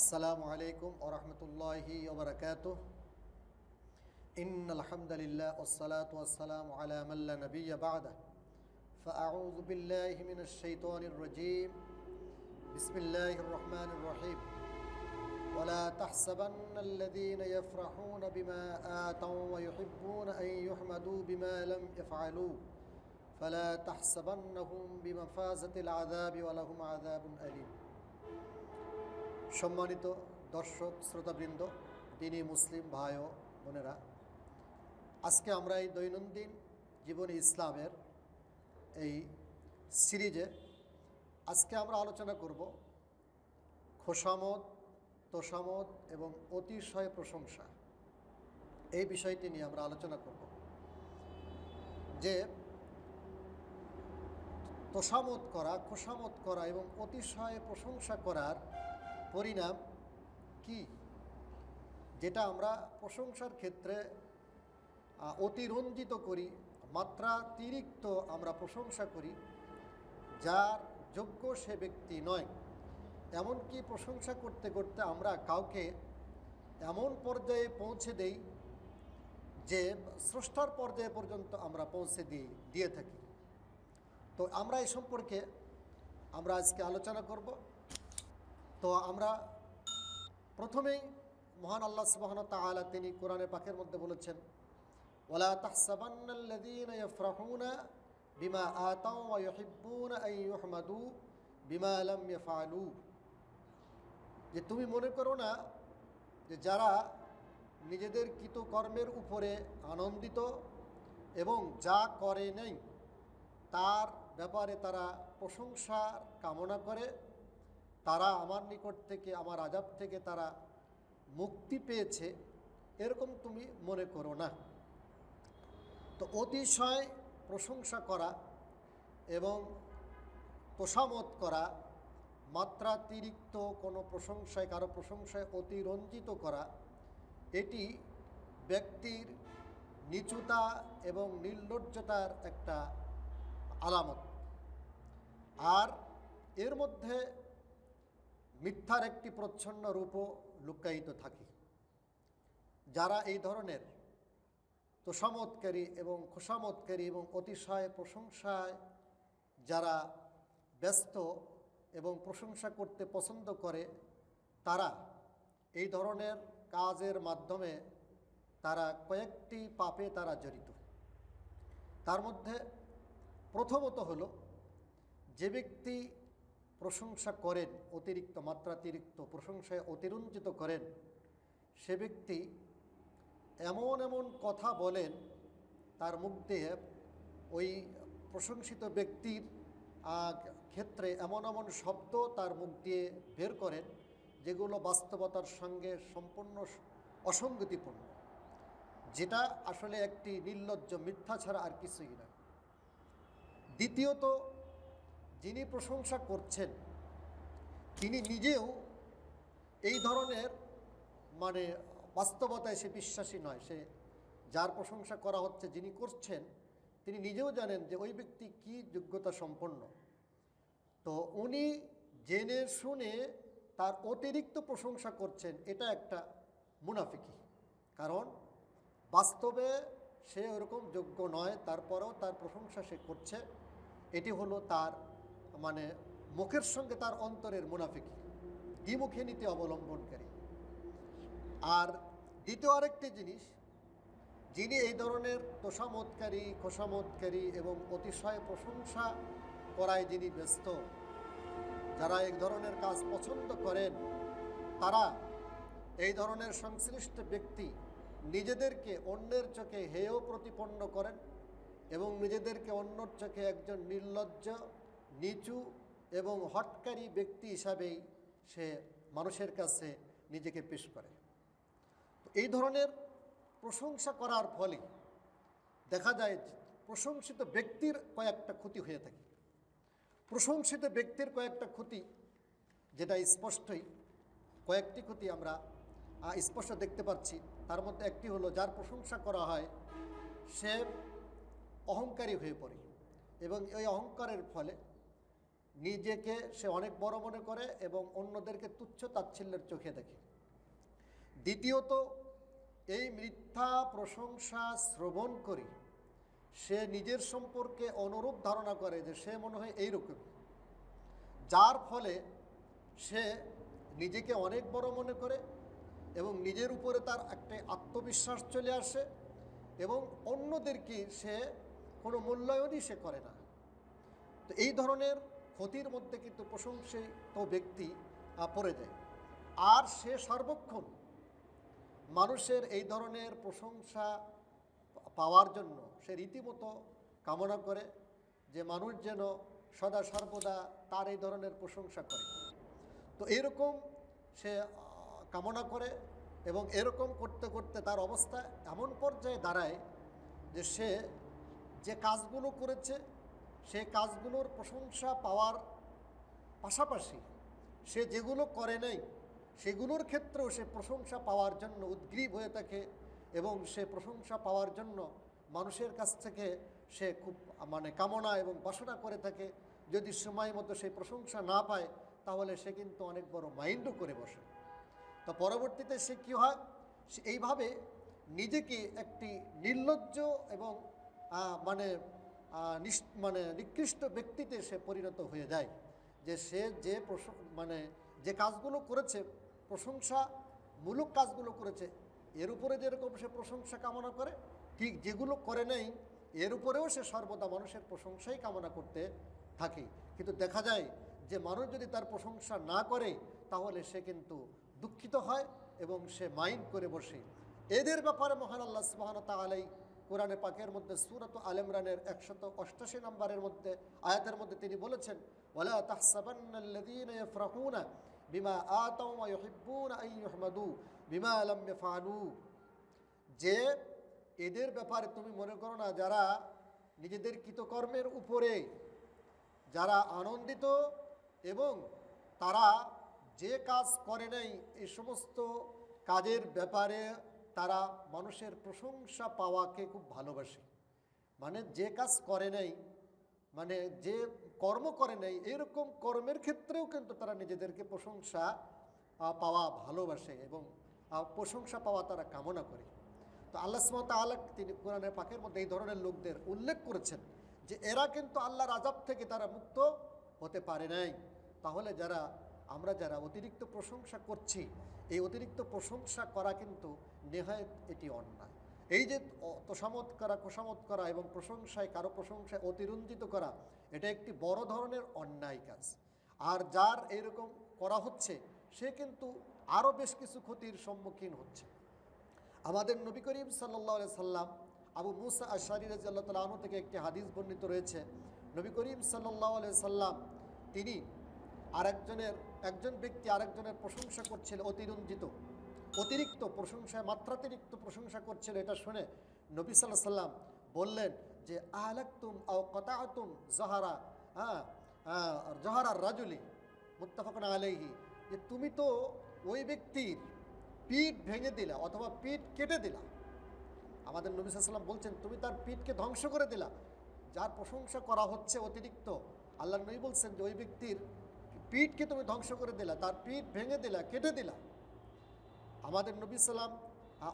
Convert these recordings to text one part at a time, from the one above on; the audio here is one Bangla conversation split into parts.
السلام عليكم ورحمة الله وبركاته. إن الحمد لله والصلاة والسلام على من لا نبي بعده. فأعوذ بالله من الشيطان الرجيم. بسم الله الرحمن الرحيم. ولا تحسبن الذين يفرحون بما آتوا ويحبون أن يحمدوا بما لم يفعلوا. فلا تحسبنهم بمفازة العذاب ولهم عذاب أليم. সম্মানিত দর্শক, শ্রোতাবৃন্দ, দিনী মুসলিম ভাই ও বোনেরা, আজকে আমরা এই দৈনন্দিন জীবনে ইসলামের এই সিরিজে আজকে আমরা আলোচনা করব খোসামত, তোষামত এবং অতিশয় প্রশংসা। এই বিষয়টি নিয়ে আমরা আলোচনা করব। যে তোষামত করা, খোসামত করা এবং অতিশয় প্রশংসা করার পরিণাম কি? যেটা আমরা প্রশংসার ক্ষেত্রে অতিরঞ্জিত করি, মাত্রাতিরিক্ত আমরা প্রশংসা করি, যার যোগ্য সে ব্যক্তি নয়। এমনকি প্রশংসা করতে করতে আমরা কাউকে এমন পর্যায়ে পৌঁছে দেই, যে স্রষ্টার পর্যায়ে পর্যন্ত আমরা পৌঁছে দিই, দিয়ে থাকি। তো আমরা এই সম্পর্কে আমরা আজকে আলোচনা করব। তো আমরা প্রথমেই মহান আল্লাহ সুবাহন তাআলা তিনি কোরআনে পাকের মধ্যে বলেছেন ওলা তাহসাবান্নাল্লাযীনা বিমা আতাউ বিমা লাম যে তুমি মনে করো না যে যারা নিজেদের কৃতকর্মের উপরে আনন্দিত এবং যা করে নেই, তার ব্যাপারে তারা প্রশংসার কামনা করে তারা আমার নিকট থেকে, আমার আজাব থেকে তারা মুক্তি পেয়েছে, এরকম তুমি মনে করো না। তো অতিশয় প্রশংসা করা এবং তোষামত করা, মাত্রাতিরিক্ত কোনো প্রশংসায়, কারও প্রশংসায় অতিরঞ্জিত করা, এটি ব্যক্তির নিচুতা এবং নির্লজ্জতার একটা আলামত। আর এর মধ্যে মিথ্যার একটি প্রচ্ছন্ন রূপও লুকায়িত থাকে। যারা এই ধরনের তোষামতকারী এবং খোসামতকারী এবং অতিশয় প্রশংসায় যারা ব্যস্ত এবং প্রশংসা করতে পছন্দ করে, তারা এই ধরনের কাজের মাধ্যমে তারা কয়েকটি পাপে তারা জড়িত। তার মধ্যে প্রথমত হলো, যে ব্যক্তি প্রশংসা করেন, অতিরিক্ত মাত্রাতিরিক্ত প্রশংসায় অতিরঞ্জিত করেন, সে ব্যক্তি এমন এমন কথা বলেন, তার মুখ দিয়ে ওই প্রশংসিত ব্যক্তির ক্ষেত্রে এমন এমন শব্দ তার মুখ দিয়ে বের করেন, যেগুলো বাস্তবতার সঙ্গে সম্পূর্ণ অসঙ্গতিপূর্ণ। যেটা আসলে একটি নির্লজ্জ মিথ্যা ছাড়া আর কিছুই নয় দ্বিতীয়ত যিনি প্রশংসা করছেন, তিনি নিজেও এই ধরনের মানে বাস্তবতায় সে বিশ্বাসী নয়, সে যার প্রশংসা করা হচ্ছে, যিনি করছেন, তিনি নিজেও জানেন যে ওই ব্যক্তি কি যোগ্যতা সম্পন্ন। তো উনি জেনে শুনে তার অতিরিক্ত প্রশংসা করছেন, এটা একটা মুনাফিকি। কারণ বাস্তবে সে ওরকম যোগ্য নয়, তারপরেও তার প্রশংসা সে করছে, এটি হলো তার মানে মুখের সঙ্গে তার অন্তরের মুনাফিকি দ্বিমুখী নীতি অবলম্বনকারী। আর দ্বিতীয় আরেকটি জিনিস, যিনি এই ধরনের তোষামতকারী খোসামতকারী এবং অতিশয় প্রশংসা করায় যিনি ব্যস্ত, যারা এক ধরনের কাজ পছন্দ করেন, তারা এই ধরনের সংশ্লিষ্ট ব্যক্তি নিজেদেরকে অন্যের চোখে হেয় প্রতিপন্ন করেন এবং নিজেদেরকে অন্যর চোখে একজন নির্লজ্জ নিচু এবং হটকারী ব্যক্তি হিসাবেই সে মানুষের কাছে নিজেকে পেশ করে। তো এই ধরনের প্রশংসা করার ফলে দেখা যায় প্রশংসিত ব্যক্তির কয়েকটা ক্ষতি হয়ে থাকে। প্রশংসিত ব্যক্তির কয়েকটা ক্ষতি যেটা স্পষ্টই, কয়েকটি ক্ষতি আমরা স্পষ্ট দেখতে পাচ্ছি। তার মধ্যে একটি হলো, যার প্রশংসা করা হয়, সে অহংকারী হয়ে পড়ে এবং এই অহংকারের ফলে নিজেকে সে অনেক বড় মনে করে এবং অন্যদেরকে তুচ্ছ তাচ্ছিল্যের চোখে দেখে। দ্বিতীয়ত, এই মিথ্যা প্রশংসা শ্রবণ করে, সে নিজের সম্পর্কে অনুরূপ ধারণা করে যে সে মনে হয় এইরকম। যার ফলে সে নিজেকে অনেক বড় মনে করে এবং নিজের উপরে তার একটা আত্মবিশ্বাস চলে আসে এবং অন্যদেরকে সে কোনো মূল্যায়নই সে করে না। তো এই ধরনের ক্ষতির মধ্যে কিন্তু প্রশংসিত ব্যক্তি পড়ে যায়। আর সে সর্বক্ষণ মানুষের এই ধরনের প্রশংসা পাওয়ার জন্য সে রীতিমতো কামনা করে যে মানুষ যেন সদা সর্বদা তার এই ধরনের প্রশংসা করে। তো এরকম সে কামনা করে এবং এরকম করতে করতে তার অবস্থা এমন পর্যায়ে দাঁড়ায় যে সে যে কাজগুলো করেছে সেই কাজগুলোর প্রশংসা পাওয়ার পাশাপাশি সে যেগুলো করে নাই, সেগুলোর ক্ষেত্রেও সে প্রশংসা পাওয়ার জন্য উদ্গ্রীব হয়ে থাকে এবং সে প্রশংসা পাওয়ার জন্য মানুষের কাছ থেকে সে খুব মানে কামনা এবং বাসনা করে থাকে। যদি সময় মতো সেই প্রশংসা না পায়, তাহলে সে কিন্তু অনেক বড় মাইন্ডও করে বসে। তো পরবর্তীতে সে কী হয়? সে এইভাবে নিজেকে একটি নির্লজ্জ এবং মানে মানে নিকৃষ্ট ব্যক্তিতে সে পরিণত হয়ে যায়। যে সে যে মানে যে কাজগুলো করেছে, প্রশংসা মূলক কাজগুলো করেছে, এর উপরে যেরকম সে প্রশংসা কামনা করে, ঠিক যেগুলো করে নেই, এর উপরেও সে সর্বদা মানুষের প্রশংসাই কামনা করতে থাকে। কিন্তু দেখা যায় যে মানুষ যদি তার প্রশংসা না করে, তাহলে সে কিন্তু দুঃখিত হয় এবং সে মাইন্ড করে বসে। এদের ব্যাপারে মহান আল্লাহ সুবাহন তালাই কোরআনে পাকের মধ্যে সুরত আল ইমরানের একশত অষ্টাশি নম্বরের মধ্যে, আয়াতের মধ্যে তিনি বলেছেন বিমা আতাউ ওয়া ইউহিব্বুনা আন ইউহমাদু বিমা লাম ইয়াফআলু। যে এদের ব্যাপারে তুমি মনে করো না, যারা নিজেদের কৃতকর্মের উপরে যারা আনন্দিত এবং তারা যে কাজ করে নাই এই সমস্ত কাজের ব্যাপারে তারা মানুষের প্রশংসা পাওয়াকে খুব ভালোবাসে। মানে যে কাজ করে নাই মানে যে কর্ম করে নাই, এরকম কর্মের ক্ষেত্রেও কিন্তু তারা নিজেদেরকে প্রশংসা পাওয়া ভালোবাসে এবং প্রশংসা পাওয়া তারা কামনা করে। তো আল্লাহ সুমত আলাক তিনি কোরআনের পাকের মধ্যে এই ধরনের লোকদের উল্লেখ করেছেন যে এরা কিন্তু আল্লাহর আজাব থেকে তারা মুক্ত হতে পারে নাই। তাহলে যারা আমরা যারা অতিরিক্ত প্রশংসা করছি, এই অতিরিক্ত প্রশংসা করা কিন্তু নেহায়ত এটি অন্যায়। এই যে তোষামত করা কোষামত করা এবং প্রশংসায়, কারও প্রশংসায় অতিরঞ্জিত করা, এটা একটি বড় ধরনের অন্যায় কাজ। আর যার এরকম করা হচ্ছে, সে কিন্তু আরও বেশ কিছু ক্ষতির সম্মুখীন হচ্ছে। আমাদের নবী করিম সাল্লাহ সাল্লাম, আবু মুসা আশারি রাজিয়াল্লাহ তালা থেকে একটি হাদিস বর্ণিত রয়েছে। নবী করিম সাল্লাহ সাল্লাম, তিনি আরেকজনের একজন ব্যক্তি আরেকজনের প্রশংসা করছিল অতিরঞ্জিত অতিরিক্ত প্রশংসায় মাত্রাতিরিক্ত প্রশংসা করছিল এটা শুনে নবী সাল্লাহ সাল্লাম বললেন যে আহলাক্তুম আও কতাআতুম জহারা হ্যাঁ, জহারার রাজুলি মুত্তাফাকুন আলাইহি যে তুমি তো ওই ব্যক্তির পিঠ ভেঙে দিলা অথবা পিঠ কেটে দিলা। আমাদের নবী সাল্লাম বলছেন তুমি তার পিঠকে ধ্বংস করে দিলা। যার প্রশংসা করা হচ্ছে অতিরিক্ত। আল্লাহ নবী বলছেন যে ওই ব্যক্তির পিঠকে তুমি ধ্বংস করে দিলা, তার পিঠ ভেঙে দিলা, কেটে দিলা। আমাদের নবী সাল্লাম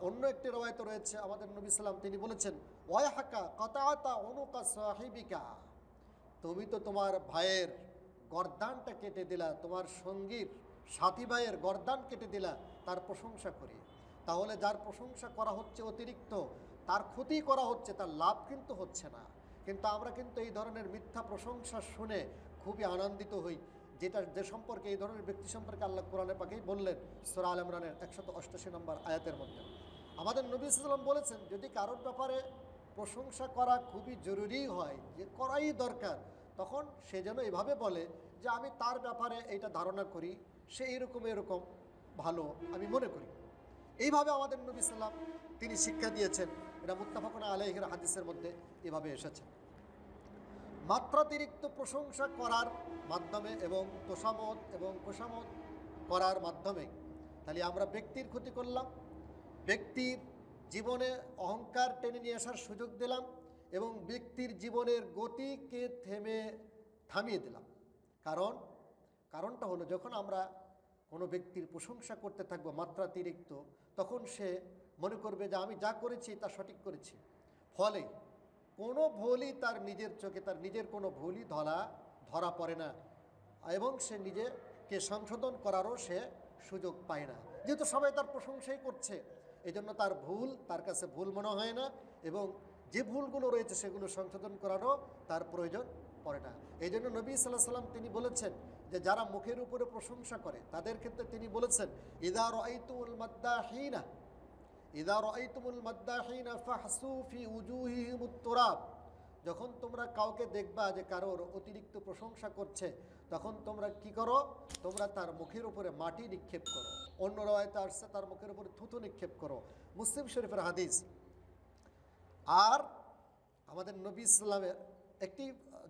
অন্য একটি রবায়ত রয়েছে, আমাদের নবী সাল্লাম তিনি বলেছেন ওয়া হাকা কতাতা অনুকা সাহিবিকা। তুমি তো তোমার ভাইয়ের গর্দানটা কেটে দিলা, তোমার সঙ্গীর সাথী ভাইয়ের গর্দান কেটে দিলা, তার প্রশংসা করি তাহলে যার প্রশংসা করা হচ্ছে অতিরিক্ত, তার ক্ষতি করা হচ্ছে, তার লাভ কিন্তু হচ্ছে না। কিন্তু আমরা কিন্তু এই ধরনের মিথ্যা প্রশংসা শুনে খুবই আনন্দিত হই। যেটা যে সম্পর্কে, এই ধরনের ব্যক্তি সম্পর্কে আল্লাহ কোরআনে পাকেই বললেন, সোরা আল ইমরানের একশত অষ্টাশি নম্বর আয়াতের মধ্যে। আমাদের নবী সাল্লাম বলেছেন, যদি কারোর ব্যাপারে প্রশংসা করা খুবই জরুরি হয়, যে করাই দরকার, তখন সে যেন এভাবে বলে যে, আমি তার ব্যাপারে এইটা ধারণা করি, সে এরকম এরকম, ভালো, আমি মনে করি। এইভাবে আমাদের নবী সাল্লাম তিনি শিক্ষা দিয়েছেন। এটা মুত্তাফাকুন আলহের হাদিসের মধ্যে এভাবে এসেছে। মাত্রাতিরিক্ত প্রশংসা করার মাধ্যমে এবং তোষামত এবং কোষামত করার মাধ্যমে। তাহলে আমরা ব্যক্তির ক্ষতি করলাম, ব্যক্তির জীবনে অহংকার টেনে নিয়ে আসার সুযোগ দিলাম এবং ব্যক্তির জীবনের গতিকে থেমে থামিয়ে দিলাম। কারণ, কারণটা হলো যখন আমরা কোনো ব্যক্তির প্রশংসা করতে থাকব মাত্রাতিরিক্ত, তখন সে মনে করবে যে আমি যা করেছি তা সঠিক করেছি। ফলে কোনো ভুলই তার নিজের চোখে, তার নিজের কোনো ভুলই ধরা ধরা পড়ে না। এবং সে নিজেকে সংশোধন করারও সে সুযোগ পায় না। যেহেতু সবাই তার প্রশংসাই করছে এই জন্য তার ভুল, তার কাছে ভুল মনে হয় না এবং যে ভুলগুলো রয়েছে সেগুলো সংশোধন করারও তার প্রয়োজন পড়ে না। এই জন্য নবী সাল্লাহ সাল্লাম তিনি বলেছেন যে, যারা মুখের উপরে প্রশংসা করে, তাদের ক্ষেত্রে তিনি বলেছেন ইদার আইতুল মাদ্দাহিনা ইদার আইতুমুল মাদ্দাহিনা ফাহসু ফি উজুহিহিমুত তুরাব যখন তোমরা কাউকে দেখবা যে কারোর অতিরিক্ত প্রশংসা করছে, তখন তোমরা কি করো? তোমরা তার মুখের উপরে মাটি নিক্ষেপ করো। অন্য রয়েতে আসছে, তার মুখের উপরে থুতু নিক্ষেপ করো। মুসলিম শরীফের হাদিস। আর আমাদের নবী ইসলামের একটি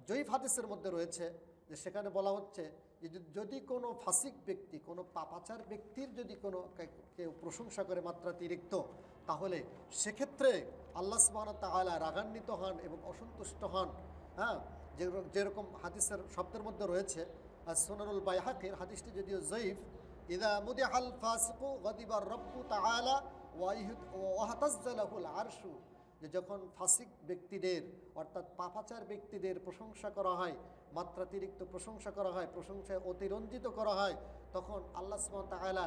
জয়ীফ হাদিসের মধ্যে রয়েছে যে সেখানে বলা হচ্ছে যদি- কোনো ফাসিক ব্যক্তি, কোনো পাপাচার ব্যক্তির যদি কোনো কেউ প্রশংসা করে মাত্রাতিরিক্ত, তাহলে সেক্ষেত্রে আল্লাহ সুবহান তাআলা রাগান্বিত হন এবং অসন্তুষ্ট হন। হ্যাঁ? যেরকম হাদিসের শব্দের মধ্যে রয়েছে সোনারুল বাইহাকের হাদিসটি যদিও জয়ীফ ইদা মুদিহাল ফাসিকু গদিবার রব্বু তাআলা ওয়াইহুদ ওয়াহতাজ্জালাহুল আরশু যে যখন ফাসিক ব্যক্তিদের, অর্থাৎ পাপাচার ব্যক্তিদের প্রশংসা করা হয়, মাত্রাতিরিক্ত প্রশংসা করা হয়, প্রশংসায় অতিরঞ্জিত করা হয়, তখন আল্লাহ তাআলা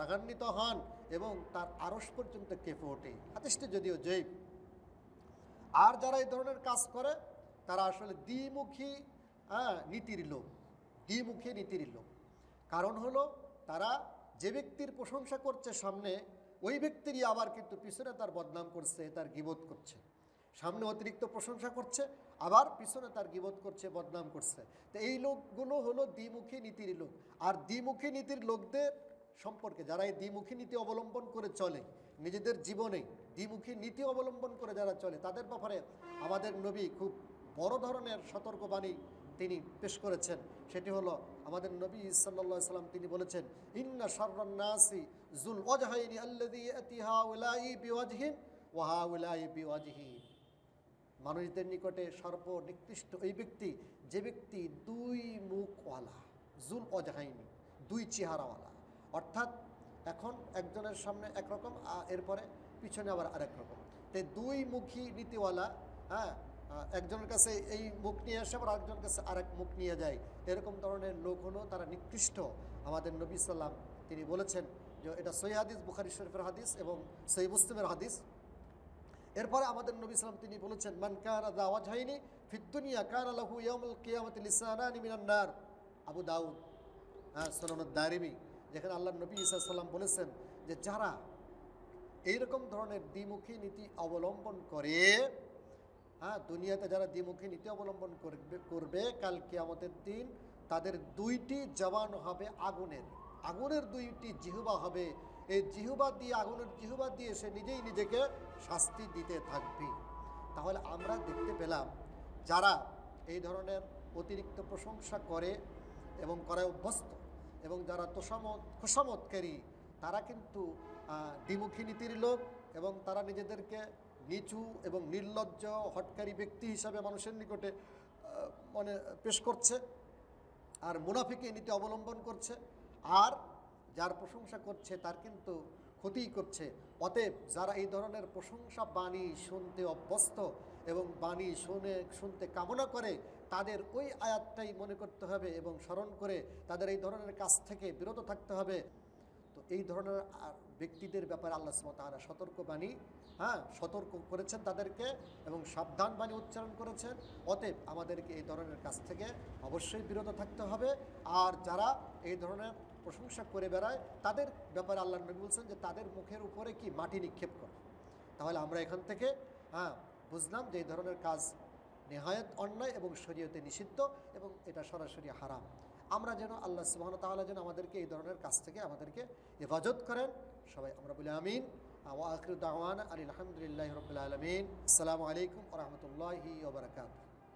রাগান্বিত হন এবং তার আরস পর্যন্ত কেঁপে ওঠে। হাদিসটি যদিও জৈব আর যারা এই ধরনের কাজ করে, তারা আসলে দ্বিমুখী নীতির লোক, দ্বিমুখী নীতির লোক। কারণ হলো, তারা যে ব্যক্তির প্রশংসা করছে সামনে ওই ব্যক্তিরই আবার কিন্তু পিছনে তার বদনাম করছে, তার গিবোধ করছে। সামনে অতিরিক্ত প্রশংসা করছে, আবার পিছনে তার গিবোধ করছে, বদনাম করছে। তো এই লোকগুলো হলো দ্বিমুখী নীতির লোক। আর দ্বিমুখী নীতির লোকদের সম্পর্কে, যারা এই দ্বিমুখী নীতি অবলম্বন করে চলে, নিজেদের জীবনে দ্বিমুখী নীতি অবলম্বন করে যারা চলে, তাদের ব্যাপারে আমাদের নবী খুব বড় ধরনের সতর্কবাণী তিনি পেশ করেছেন। সেটি হলো আমাদের নবী সাল্লাল্লাহু সাল্লাম তিনি বলেছেন, ইন্না শাররান্নাসি জুল বিওয়াজহি। মানুষদের নিকটে সর্ব নিকৃষ্ট ওই ব্যক্তি, যে ব্যক্তি দুই মুখওয়ালা, জুল অজাহাইনি দুই চেহারাওয়ালা। অর্থাৎ এখন একজনের সামনে একরকম এরপরে পিছনে আবার আরেক রকম। তো দুই মুখী নীতিওয়ালা হ্যাঁ একজনের কাছে এই মুখ নিয়ে আসে, আবার আরেকজনের কাছে আরেক মুখ নিয়ে যায়। এরকম ধরনের লোক হলো তারা নিকৃষ্ট। আমাদের নবী সাল্লাম তিনি বলেছেন যে এটা সই হাদিস, বুখারি শরীফের হাদিস এবং সই মুসলিমের হাদিস। এরপরে আমাদের নবী সালাম তিনি বলেছেন, মান কারা দাওয়াজ হয়নি ফিদ্দুনিয়া কারা লাহু ইয়ামুল কিয়ামত লিসানানি মিনান নার। আবু দাউদ হ্যাঁ সোনানুদ দারিমি যেখানে আল্লাহ নবী ইসা সাল্লাম বলেছেন যে যারা এইরকম ধরনের দ্বিমুখী নীতি অবলম্বন করে হ্যাঁ দুনিয়াতে যারা দ্বিমুখী নীতি অবলম্বন করবে করবে, কাল কিয়ামতের দিন তাদের দুইটি জবান হবে আগুনের। আগুনের দুইটি জিহুবা হবে। এই জিহুবা দিয়ে, আগুনের জিহুবা দিয়ে সে নিজেই নিজেকে শাস্তি দিতে থাকবে। তাহলে আমরা দেখতে পেলাম, যারা এই ধরনের অতিরিক্ত প্রশংসা করে এবং করায় অভ্যস্ত এবং যারা তোষামত খোসামতকারী তারা কিন্তু দ্বিমুখী নীতির লোক এবং তারা নিজেদেরকে নিচু এবং নির্লজ্জ, হটকারী ব্যক্তি হিসাবে মানুষের নিকটে মানে পেশ করছে আর মুনাফিকে নীতি অবলম্বন করছে আর যার প্রশংসা করছে তার কিন্তু ক্ষতিই করছে। অতএব যারা এই ধরনের প্রশংসা বাণী শুনতে অভ্যস্ত এবং বাণী শুনে, শুনতে কামনা করে, তাদের ওই আয়াতটাই মনে করতে হবে এবং স্মরণ করে তাদের এই ধরনের কাজ থেকে বিরত থাকতে হবে। তো এই ধরনের ব্যক্তিদের ব্যাপারে আল্লাহ তারা সতর্ক বাণী হ্যাঁ সতর্ক করেছেন তাদেরকে এবং সাবধান বাণী উচ্চারণ করেছেন। অতএব আমাদেরকে এই ধরনের কাজ থেকে অবশ্যই বিরত থাকতে হবে। আর যারা এই ধরনের প্রশংসা করে বেড়ায়, তাদের ব্যাপারে আল্লাহ নবী বলছেন যে তাদের মুখের উপরে কি মাটি নিক্ষেপ করে। তাহলে আমরা এখান থেকে হ্যাঁ বুঝলাম যে এই ধরনের কাজ নেহায়ত অন্যায় এবং শরীয়তে নিষিদ্ধ এবং এটা সরাসরি হারাম। আমরা যেন আল্লাহ সুবাহন তাহলে যেন আমাদেরকে এই ধরনের কাজ থেকে আমাদেরকে হেফাজত করেন। সবাই আমরা বলি আমিন ওয়া আখিরু দাওয়ানা আলহামদুলিল্লাহ রবিল আলমিন আসসালামু আলাইকুম রহমতুল্লাহি ওবরাকাতুহ